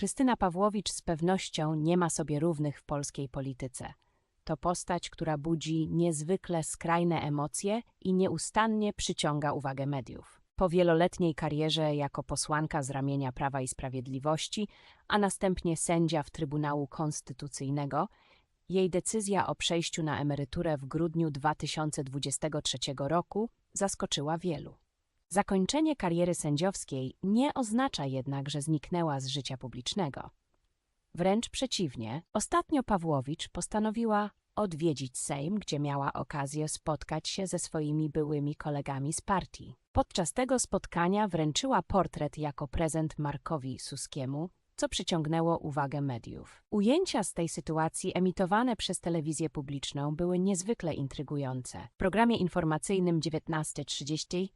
Krystyna Pawłowicz z pewnością nie ma sobie równych w polskiej polityce. To postać, która budzi niezwykle skrajne emocje i nieustannie przyciąga uwagę mediów. Po wieloletniej karierze jako posłanka z ramienia Prawa i Sprawiedliwości, a następnie sędzia w Trybunału Konstytucyjnego, jej decyzja o przejściu na emeryturę w grudniu 2023 roku zaskoczyła wielu. Zakończenie kariery sędziowskiej nie oznacza jednak, że zniknęła z życia publicznego. Wręcz przeciwnie, ostatnio Pawłowicz postanowiła odwiedzić Sejm, gdzie miała okazję spotkać się ze swoimi byłymi kolegami z partii. Podczas tego spotkania wręczyła portret jako prezent Markowi Suskiemu, co przyciągnęło uwagę mediów. Ujęcia z tej sytuacji emitowane przez telewizję publiczną były niezwykle intrygujące. W programie informacyjnym 19.30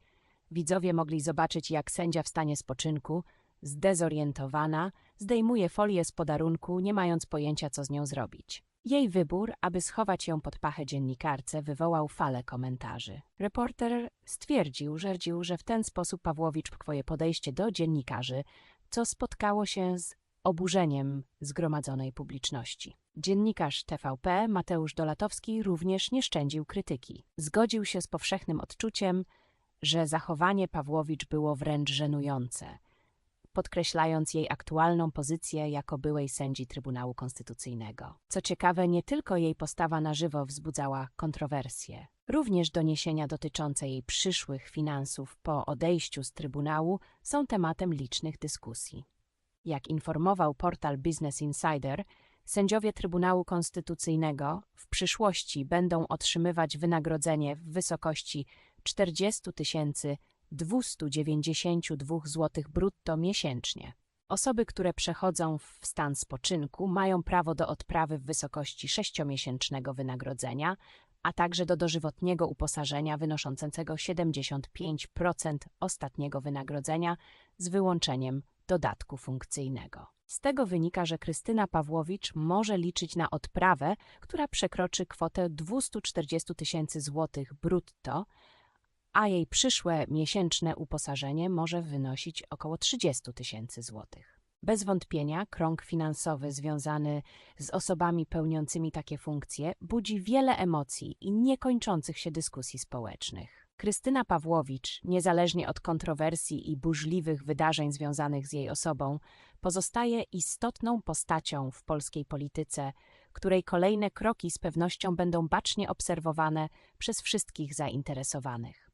widzowie mogli zobaczyć, jak sędzia w stanie spoczynku, zdezorientowana, zdejmuje folię z podarunku, nie mając pojęcia, co z nią zrobić. Jej wybór, aby schować ją pod pachę dziennikarce, wywołał falę komentarzy. Reporter stwierdził, żerdził, że w ten sposób Pawłowicz pkwoje podejście do dziennikarzy, co spotkało się z oburzeniem zgromadzonej publiczności. Dziennikarz TVP Mateusz Dolatowski również nie szczędził krytyki. Zgodził się z powszechnym odczuciem, że zachowanie Pawłowicz było wręcz żenujące, podkreślając jej aktualną pozycję jako byłej sędzi Trybunału Konstytucyjnego. Co ciekawe, nie tylko jej postawa na żywo wzbudzała kontrowersje. Również doniesienia dotyczące jej przyszłych finansów po odejściu z Trybunału są tematem licznych dyskusji. Jak informował portal Business Insider, sędziowie Trybunału Konstytucyjnego w przyszłości będą otrzymywać wynagrodzenie w wysokości 40 292 zł brutto miesięcznie. Osoby, które przechodzą w stan spoczynku, mają prawo do odprawy w wysokości sześciomiesięcznego wynagrodzenia, a także do dożywotniego uposażenia wynoszącego 75% ostatniego wynagrodzenia z wyłączeniem dodatku funkcyjnego. Z tego wynika, że Krystyna Pawłowicz może liczyć na odprawę, która przekroczy kwotę 240 tysięcy złotych brutto, a jej przyszłe miesięczne uposażenie może wynosić około 30 tysięcy złotych. Bez wątpienia krąg finansowy związany z osobami pełniącymi takie funkcje budzi wiele emocji i niekończących się dyskusji społecznych. Krystyna Pawłowicz, niezależnie od kontrowersji i burzliwych wydarzeń związanych z jej osobą, pozostaje istotną postacią w polskiej polityce, której kolejne kroki z pewnością będą bacznie obserwowane przez wszystkich zainteresowanych.